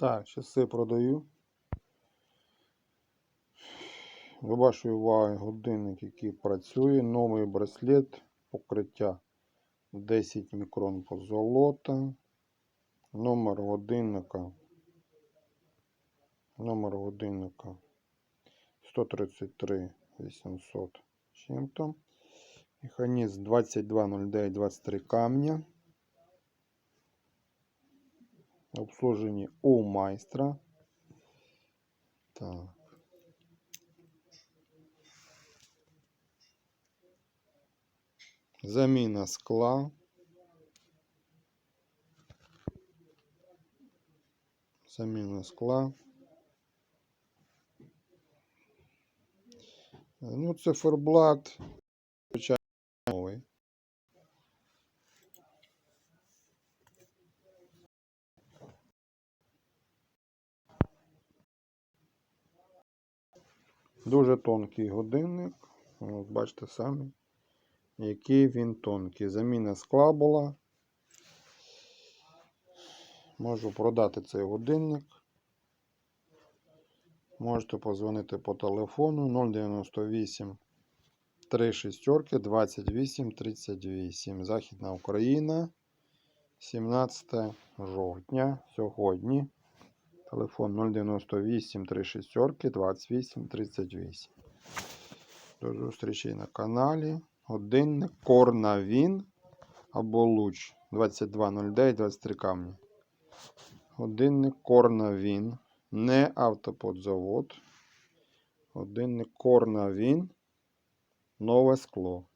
Так, часи продаю. До вашої уваги годинник, який працює. Новий браслет, покриття 10 мікрон позолота. Номер годинника. Номер годинника 133 800 чим-то. Механізм 2209 23 камня. Обслужені у майстра. Так. Заміна скла. Заміна скла. Ну, циферблат. Звичайно, новий. Дуже тонкий годинник. От бачите самі, який він тонкий. Заміна скла була. Можу продати цей годинник. Можете позвонити по телефону 098 3 шістерки 28 38. Західна Україна. 17 жовтня. Сьогодні. Телефон 098 3 шістерки 28 38. До зустрічі на каналі. Годинник Корнавін або Луч 2209 23 камні. Годинник Корнавін. Не автоподзавод. Годинник Корнавін. Нове скло.